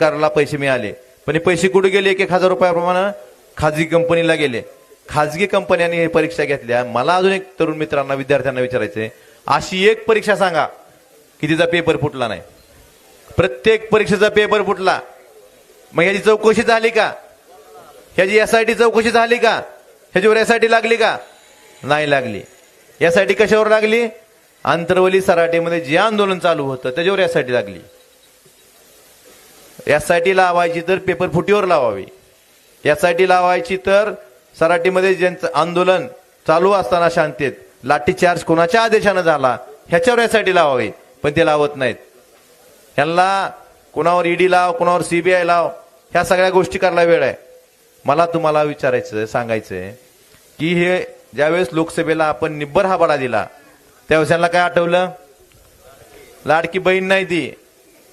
सरकारला पैसे मिळाले. पण हे पैसे कुठे गेले? एक एक हजार रुपयाप्रमाणे खाजगी कंपनीला गेले. खाजगी कंपन्यांनी हे परीक्षा घेतल्या. मला अजून एक तरुण मित्रांना विद्यार्थ्यांना विचारायचंय. अशी एक परीक्षा सांगा की तिचा पेपर फुटला नाही. प्रत्येक परीक्षेचा पेपर फुटला. मग ह्याची चौकशी झाली का? ह्याची एसआयटी चौकशी झाली का? ह्याच्यावर एसआयटी लागली का? नाही लागली. यासाठी कशावर लागली? आंतरवली सराटेमध्ये जे आंदोलन चालू होतं त्याच्यावर यासाठी लागली. एसआयटी लावायची तर पेपर फुटीवर लावावी. एसआयटी लावायची तर सराटीमध्ये ज्यांचं आंदोलन चालू असताना शांततेत लाठीचार्ज कोणाच्या आदेशानं झाला ह्याच्यावर एसआयटी लावावी पण ते लावत नाहीत. ह्यांना कोणावर ईडी लाव कोणावर सीबीआय लाव ह्या सगळ्या गोष्टी करायला वेळ आहे. मला तुम्हाला विचारायचं सांगायचंय की हे ज्यावेळेस लोकसभेला आपण निब्बर हा बडा दिला त्यावेळेस यांना काय आठवलं? लाडकी बहीण नाही ती.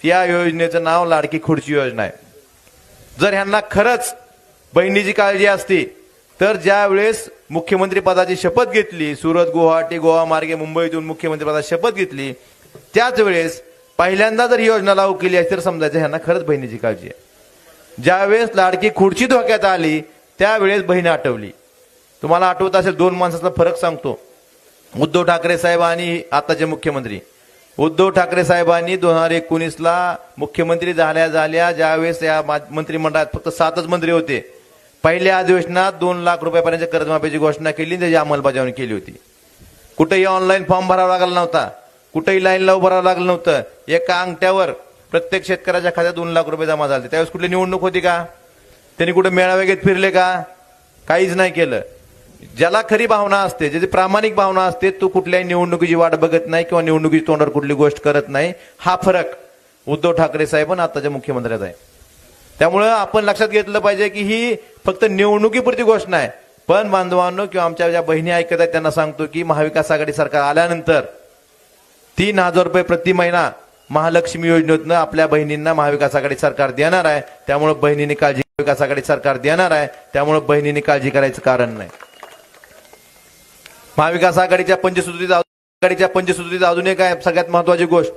या योजनेचं नाव लाडकी खुर्ची योजना आहे. जर ह्यांना खरंच बहिणीची काळजी असती तर ज्यावेळेस मुख्यमंत्री पदाची शपथ घेतली सुरत गुवाहाटी गोवा मार्गे मुंबईतून मुख्यमंत्री पदाची शपथ घेतली त्याच वेळेस पहिल्यांदा जर ही योजना लागू केली असती तर समजायचं ह्यांना खरंच बहिणीची काळजी आहे. ज्यावेळेस लाडकी खुर्ची धोक्यात आली त्यावेळेस बहीण आठवली तुम्हाला आठवत असेल दोन माणसाचा फरक सांगतो. उद्धव ठाकरे साहेब आणि आताचे मुख्यमंत्री. उद्धव ठाकरे साहेबांनी दोन हजार एकोणीसला मुख्यमंत्री झाल्या झाल्या ज्यावेळेस या मंत्रिमंडळात फक्त सातच मंत्री होते. पहिल्या अधिवेशनात दोन लाख रुपयापर्यंत कर्जमाफीची घोषणा केली त्याची अंमलबजावणी केली होती. कुठेही ऑनलाईन फॉर्म भरावा लागला नव्हता. कुठेही लाईनला उभं राहावं लागलं नव्हतं. एका अंगठ्यावर प्रत्येक शेतकऱ्याच्या खात्यात दोन लाख रुपये जमा झाले त्यावेळेस कुठली निवडणूक होती का? त्यांनी कुठे मेळावे घेत फिरले का? काहीच नाही केलं. ज्याला खरी भावना असते ज्याची प्रामाणिक भावना असते तो कुठल्याही निवडणुकीची वाट बघत नाही किंवा निवडणुकीची तोंडावर कुठली गोष्ट करत नाही. हा फरक उद्धव ठाकरे साहेब आणि आताच्या मुख्यमंत्र्याचा आहे. त्यामुळं आपण लक्षात घेतलं पाहिजे की ही फक्त निवडणुकीपुरती घोषणा आहे. पण बांधवांनो किंवा आमच्या ज्या बहिणी ऐकत आहेत त्यांना सांगतो की महाविकास आघाडी सरकार आल्यानंतर तीन हजार रुपये प्रति महिना महालक्ष्मी योजनेतनं आपल्या बहिणींना महाविकास आघाडी सरकार देणार आहे. त्यामुळे बहिणींनी काळजी महाविकास आघाडी सरकार देणार आहे. त्यामुळे बहिणींनी काळजी करायचं कारण नाही. महाविकास आघाडीच्या पंचसूत्रीत आघाडीच्या पंचसूत्रीत अजून एक आहे सगळ्यात महत्वाची गोष्ट.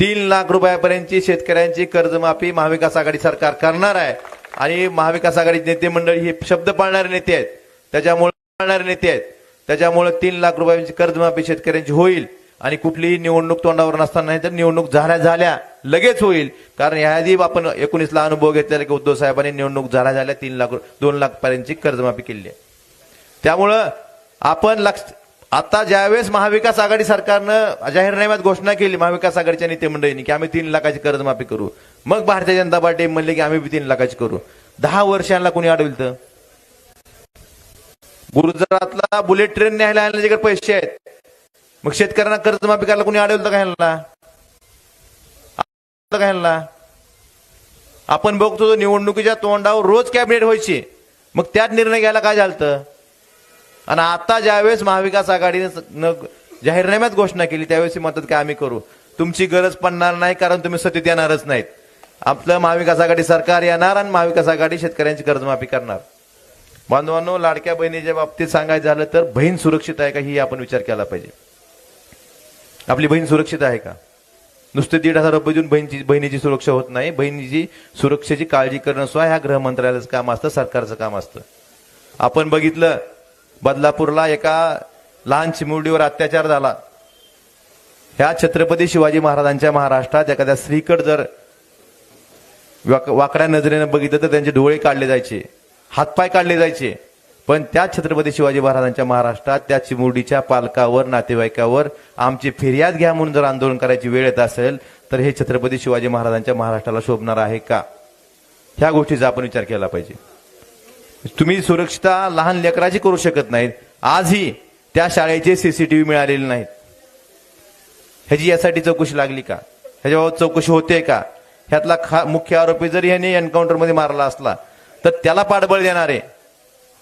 तीन लाख रुपयापर्यंतची शेतकऱ्यांची कर्जमाफी महाविकास आघाडी सरकार करणार आहे. आणि महाविकास आघाडी नेते मंडळी हे शब्द पाळणारे नेते आहेत. त्याच्यामुळे पाळणारे नेते आहेत. त्याच्यामुळे तीन लाख रुपयांची कर्जमाफी शेतकऱ्यांची होईल. आणि कुठलीही निवडणूक तोंडावर नसताना नाही तर निवडणूक झाल्या झाल्या लगेच होईल. कारण याआधी आपण एकोणीसला अनुभव घेतलेला की उद्धव साहेबांनी निवडणूक झाल्या झाल्या तीन लाख दोन लाख पर्यंतची कर्जमाफी केली आहे. त्यामुळं आपण लक्ष आता ज्यावेळेस महाविकास आघाडी सरकारनं जाहीरनाम्यात घोषणा केली महाविकास आघाडीच्या नेते मंडळींनी की आम्ही तीन लाखाची कर्जमाफी करू. मग भारतीय जनता पार्टी म्हणले की आम्ही बी तीन लाखाची करू. दहा वर्षांना कोणी अडविल तर? गुजरातला बुलेट ट्रेन न्यायला आणल्याच्याकडे पैसे आहेत मग शेतकऱ्यांना कर्जमाफी करायला कोणी अडवलं का ह्यांना अडवलं का ह्यांना आपण बघतो निवडणुकीच्या तोंडावर रोज कॅबिनेट व्हायची. मग त्यात निर्णय घ्यायला काय झालं आणि आता ज्यावेळेस महाविकास आघाडीने न- जाहीरनाम्यात घोषणा केली त्यावेळेस ही मदत काय आम्ही करू? तुमची गरज पडणार नाही कारण तुम्ही सतत येणारच नाहीत. आपलं महाविकास आघाडी सरकार येणार आणि महाविकास आघाडी शेतकऱ्यांची कर्जमाफी करणार. बांधवांनो लाडक्या बहिणीच्या बाबतीत सांगायचं झालं तर बहीण सुरक्षित आहे का? ही आपण विचार केला पाहिजे. आपली बहीण सुरक्षित आहे का? नुसते दीड हजार रुपये देऊन बहिणीची बहिणीची सुरक्षा होत नाही. बहिणीची सुरक्षेची काळजी करणं सुद्धा ह्या गृहमंत्रालयाचं काम असतं सरकारचं काम असतं. आपण बघितलं बदलापूरला एका लहान चिमुरडीवर अत्याचार झाला. ह्या छत्रपती शिवाजी महाराजांच्या महाराष्ट्रात एखाद्या स्त्रीकड जर वाक- वाकड्या नजरेनं बघितलं तर त्यांचे डोळे काढले जायचे हातपाय काढले जायचे. पण त्या छत्रपती शिवाजी महाराजांच्या महाराष्ट्रात त्या चिमुरडीच्या पालकावर नातेवाईकावर आमची फिर्याद घ्या म्हणून जर आंदोलन करायची वेळ येत असेल तर हे छत्रपती शिवाजी महाराजांच्या महाराष्ट्राला शोभणार आहे का? ह्या गोष्टीचा आपण विचार केला पाहिजे. तुम्ही सुरक्षिता लहान लेकराची करू शकत नाहीत. आजही त्या शाळेचे सीसीटीव्ही मिळालेले नाहीत. ह्याची यासाठी चौकशी लागली का? ह्याच्याबाबत चौकशी होते का? ह्यातला खा मुख्य आरोपी जरी ह्याने एन्काउंटरमध्ये मारला असला तर त्याला पाठबळ देणारे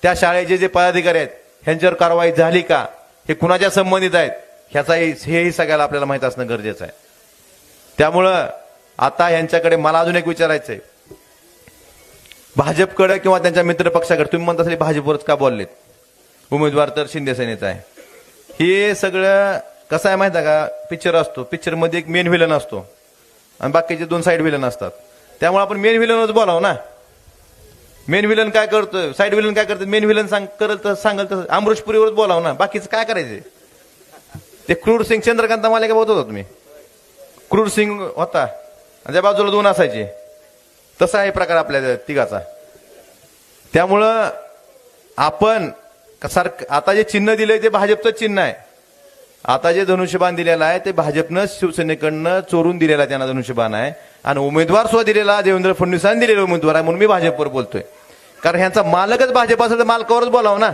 त्या शाळेचे जे पदाधिकारी आहेत ह्यांच्यावर कारवाई झाली का? हे कुणाच्या संबंधित आहेत? ह्याचाही हेही सगळ्याला आपल्याला माहीत असणं गरजेचं आहे. त्यामुळं आता ह्यांच्याकडे मला अजून एक विचारायचं आहे भाजपकडे किंवा त्यांच्या मित्रपक्षाकडे तुम्ही म्हणत असेल भाजपवरच का बोललेत? उमेदवार तर शिंदे सेनेचा आहे. हे सगळं कसं आहे माहिती आहे का? पिक्चर असतो. पिक्चरमध्ये एक मेन व्हिलन असतो. आणि बाकीचे दोन साईड व्हिलन असतात. त्यामुळे आपण मेन व्हिलनच बोलावं ना? मेन व्हिलन काय करतोय? साईड व्हिलन काय करतो मेन व्हिलन सांग करत सांगाल सांगल तर अमृषपुरीवरच बोलावं ना? बाकीचं काय करायचं ते क्रूर सिंग चंद्रकांत मालिका बोलत होता तुम्ही. क्रूर सिंग होता. आणि त्या बाजूला दोन असायचे. तसा आहे प्रकार आपल्या तिघाचा. त्यामुळं आपण सारखं आता जे चिन्ह दिलंय ते भाजपचं चिन्ह आहे. आता जे धनुष्यबाण दिलेलं आहे ते भाजपनं शिवसेनेकडनं चोरून दिलेला त्यांना धनुष्यबाण आहे. आणि उमेदवार सुद्धा दिलेला देवेंद्र फडणवीसांनी दिलेला उमेदवार आहे म्हणून मी भाजपवर बोलतोय. कारण ह्यांचा मालकच भाजप असेल तर मालकावरच बोलावं ना.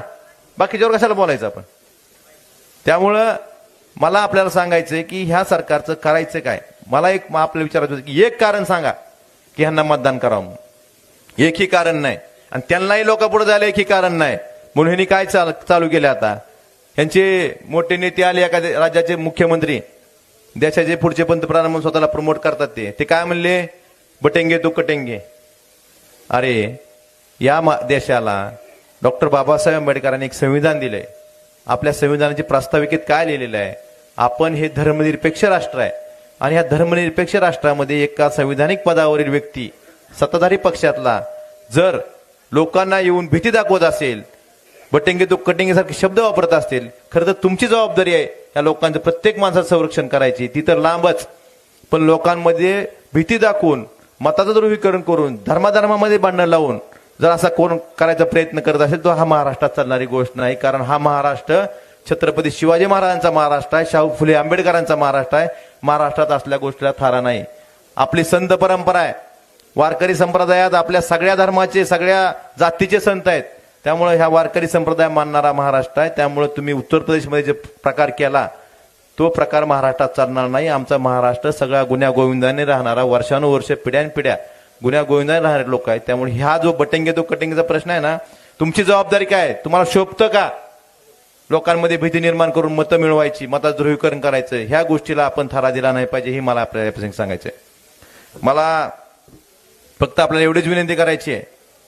बाकीच्यावर कशाला बोलायचं आपण? त्यामुळं मला आपल्याला सांगायचंय की ह्या सरकारचं करायचं काय? मला एक आपल्याला विचारायचं होतं की एक कारण सांगा. की ह्यांना मतदान करावं एकही कारण नाही. आणि त्यांनाही लोकांपुढे जायला एकही कारण नाही. म्हणून ह्यांनी काय चाल- चालू केलं आता? ह्यांचे मोठे नेते आले एखाद्या राज्याचे मुख्यमंत्री. देशाचे पुढचे पंतप्रधान म्हणून स्वतःला प्रमोट करतात ते. ते काय म्हणले? बटेंगे तो कटेंगे. अरे या मा- देशाला डॉक्टर बाबासाहेब आंबेडकरांनी एक संविधान दिलंय. आपल्या संविधानाची प्रास्ताविकेत काय लिहिलेलं आहे? आपण हे धर्मनिरपेक्ष राष्ट्र आहे. आणि ह्या धर्मनिरपेक्ष राष्ट्रामध्ये एका संविधानिक पदावरील व्यक्ती सत्ताधारी पक्षातला जर लोकांना येऊन भीती दाखवत असेल बटेंगे तो कटेंगे सारखे शब्द वापरत असतील खरं तर तुमची जबाबदारी आहे या लोकांचं प्रत्येक माणसाचं संरक्षण करायची. ती तर लांबच. पण लोकांमध्ये भीती दाखवून मताचं ध्रुवीकरण करून धर्माधर्मामध्ये भांडणं लावून जर असा कोण करायचा प्रयत्न करत असेल तो हा महाराष्ट्रात चालणारी गोष्ट नाही. कारण हा महाराष्ट्र छत्रपती शिवाजी महाराजांचा महाराष्ट्र आहे शाहू फुले आंबेडकरांचा महाराष्ट्र आहे. महाराष्ट्रात असल्या गोष्टीला थारा नाही. आपली संत परंपरा आहे. वारकरी संप्रदायात आपल्या सगळ्या धर्माचे सगळ्या जातीचे संत आहेत. त्यामुळे ह्या वारकरी संप्रदाय मानणारा महाराष्ट्र आहे. त्यामुळे तुम्ही उत्तर प्रदेशमध्ये जे प्रकार केला तो प्रकार महाराष्ट्रात चालणार नाही. आमचा महाराष्ट्र सगळ्या गुन्ह्या गोविंदाने राहणारा वर्षानुवर्ष पिढ्यानपिढ्या गुन्ह्या गोविंदाने राहणारे लोक आहेत. त्यामुळे ह्या जो बटेंगे तो कटेंगेचा प्रश्न आहे ना तुमची जबाबदारी काय आहे? तुम्हाला शोभतं का? लोकांमध्ये भीती निर्माण करून मतं मिळवायची मतात ध्रुवीकरण करायचं ह्या गोष्टीला आपण थारा दिला नाही पाहिजे हे मला आपल्याला प्रसंग सांगायचं सांगायचंय. मला फक्त आपल्याला एवढीच विनंती करायची आहे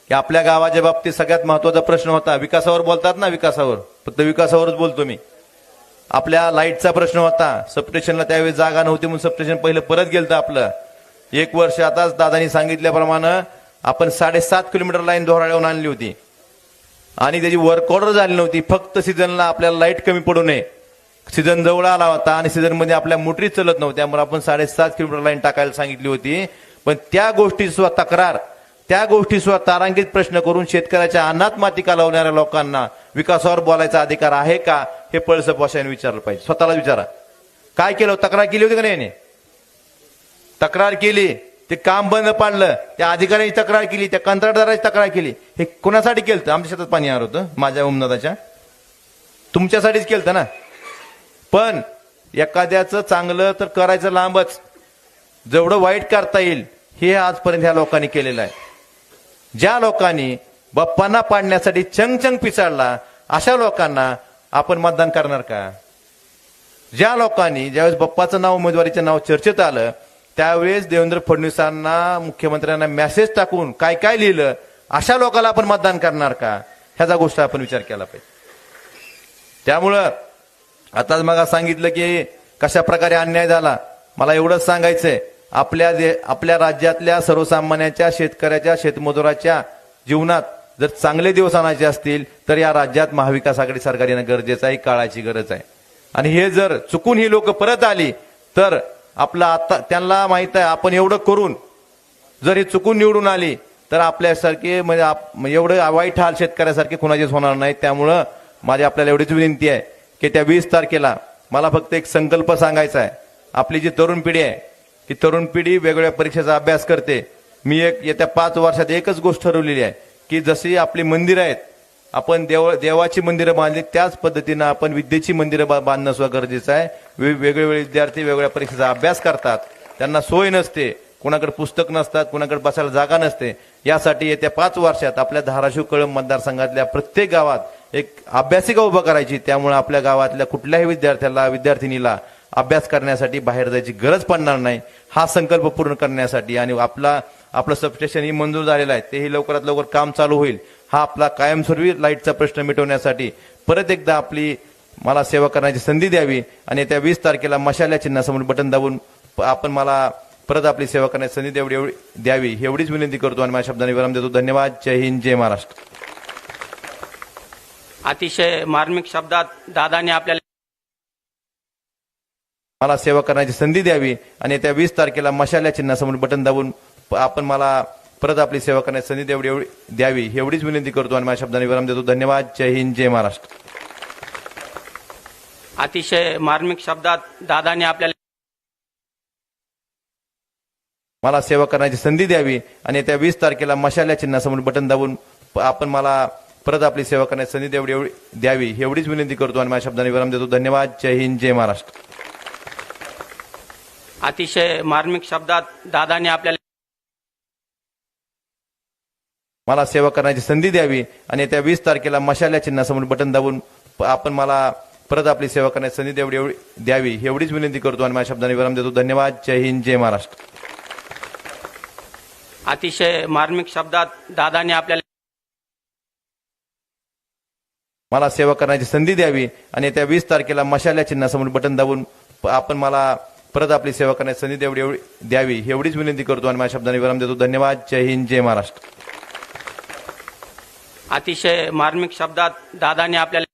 की आपल्या गावाच्या बाबतीत सगळ्यात महत्त्वाचा प्रश्न होता विकासावर बोलतात ना विकासावर? फक्त विकासावरच बोलतो मी. आपल्या लाईटचा प्रश्न होता सबस्टेशनला त्यावेळी जागा नव्हती म्हणून सबस्टेशन पहिलं परत गेलं आपलं. एक वर्ष आताच दादानी सांगितल्याप्रमाणे आपण साडेसात किलोमीटर लाईन धोराळ्यावर आणली होती. आणि त्याची वर्क ऑर्डर झाली नव्हती. फक्त सीझनला आपल्याला लाइट कमी पडू नये. सीझन जवळ आला होता आणि सीझनमध्ये आपल्या मोटरी चलत नव्हत्या. त्यामुळे आपण साडेसात किलोमीटर लाईन टाकायला सांगितली होती. पण त्या गोष्टी सुद्धा तक्रार. त्या गोष्टी सुद्धा तारांकित प्रश्न करून शेतकऱ्याच्या अन्नात माती लावणाऱ्या लोकांना विकासावर बोलायचा अधिकार आहे का हे पळस भाषाने विचारलं पाहिजे. स्वतःला विचारा. काय केलं? तक्रार केली होती का नाही याने? तक्रार केली. ते काम बंद पाडलं त्या अधिकाऱ्यांची तक्रार केली त्या कंत्राटदाराची तक्रार केली. हे कोणासाठी केलं आमच्या शेतात पाणी येणार होतं माझ्या उमदादाच्या तुमच्यासाठीच केलं ना? पण एखाद्याचं चांगलं तर करायचं लांबच. जेवढं वाईट करता येईल हे आजपर्यंत ह्या लोकांनी केलेलं आहे. ज्या लोकांनी बाप्पांना पाडण्यासाठी चंगचंग पिसाळला अशा लोकांना आपण मतदान करणार का? ज्या लोकांनी ज्यावेळेस बाप्पाचं नाव उमेदवारीचं नाव चर्चेत आलं त्यावेळेस देवेंद्र फडणवीसांना मुख्यमंत्र्यांना मेसेज टाकून काय काय लिहिलं अशा लोकांना आपण मतदान करणार का? ह्याचा गोष्ट आपण विचार केला पाहिजे. त्यामुळं आताच मग सांगितलं की कशा प्रकारे अन्याय झाला मला एवढंच सांगायचंय. आपल्या दे आपल्या राज्यातल्या सर्वसामान्याच्या शेतकऱ्याच्या शेतमजुराच्या जीवनात जर चांगले दिवस आणायचे असतील तर या राज्यात महाविकास आघाडी सरकार येणं गरजेचं आहे काळाची गरज आहे. आणि हे जर चुकून ही लोक परत आली तर आपलं आता त्यांना माहीत आहे आपण एवढं करून जरी चुकून निवडून आली तर आपल्यासारखे म्हणजे आप- म्हणजे एवढं वाईट हाल शेतकऱ्यासारखे कुणाचेच होणार नाही त्यामुळं माझी आपल्याला एवढीच विनंती आहे की त्या वीस तारखेला मला फक्त एक संकल्प सांगायचा आहे. आपली जी तरुण पिढी आहे ती तरुण पिढी वेगवेगळ्या परीक्षेचा अभ्यास करते. मी एक येत्या पाच वर्षात एकच गोष्ट ठरवलेली आहे की जशी आपली मंदिरं आहेत आपण देव देवाची मंदिरं बांधली त्याच पद्धतीनं आपण विद्येची मंदिरं बा- बांधणं सुद्धा गरजेचं आहे. वे- वेगवेगळे विद्यार्थी वेगवेगळ्या परीक्षेचा अभ्यास करतात. त्यांना सोय नसते. कुणाकडे पुस्तक नसतात कुणाकडे बसायला जागा नसते. यासाठी येत्या पाच वर्षात आपल्या धाराशिव कळंब मतदारसंघातल्या प्रत्येक गावात एक अभ्यासिका उभं करायची. त्यामुळे आपल्या गावातल्या कुठल्याही विद्यार्थ्याला विद्यार्थिनीला अभ्यास करण्यासाठी बाहेर जायची गरज पडणार नाही. हा संकल्प पूर्ण करण्यासाठी आणि आपला आपलं सबस्टेशन ही मंजूर झालेलं आहे. तेही लवकरात लवकर काम चालू होईल. हा आपला कायमस्वरूपी लाईटचा प्रश्न मिटवण्यासाठी परत एकदा आपली मला सेवा करण्याची संधी द्यावी आणि त्या वीस तारखेला मशाल्या चिन्हासमोर बटन दाबून आपण मला परत आपली सेवा करण्याची संधी तेवढी एवढी द्यावी एवढीच विनंती करतो आणि माझ्या शब्दांनी विराम देतो. धन्यवाद. जय हिंद जय महाराष्ट्र. अतिशय मार्मिक शब्दात दादाने आपल्याला मला सेवा करण्याची संधी द्यावी आणि त्या वीस तारखेला मशाल या चिन्हासमोर बटन दाबून आपण मला परत आपली सेवा करण्याची संधी तेवढी एवढी द्यावी एवढीच विनंती करतो आणि माझ्या शब्दांनी विराम देतो. धन्यवाद. जय हिंद जय महाराष्ट्र. अतिशय मार्मिक शब्दात दादाने आपल्याला मला सेवा करण्याची संधी द्यावी आणि त्या वीस तारखेला मशाल या चिन्हासमोर बटन दाबून आपण मला परत आपली सेवा करण्याची संधी तेवढी एवढी द्यावी एवढीच विनंती करतो आणि माझ्या शब्दांनी विराम देतो. धन्यवाद. जय हिंद जय महाराष्ट्र. अतिशय मार्मिक शब्दात दादाने आपल्याला मला सेवा करण्याची संधी द्यावी आणि त्या वीस तारखेला मशाल या चिन्हासमोर बटन दाबून आपण मला परत आपली सेवा करण्याची संधी तेवढी एवढी द्यावी एवढीच विनंती करतो आणि माझ्या शब्दांनी विराम देतो. धन्यवाद. जय हिंद जय महाराष्ट्र. अतिशय मार्मिक शब्दात दादाने आपल्याला मला सेवा करण्याची संधी द्यावी आणि त्या वीस तारखेला मशाल या चिन्हासमोर बटन दाबून आपण मला परत आपली सेवा करण्याची संधी तेवढी एवढी द्यावी एवढीच विनंती करतो आणि माझ्या शब्दांनी विराम देतो. धन्यवाद. जय हिंद जय महाराष्ट्र. अतिशय मार्मिक शब्दात दादाने आपल्याला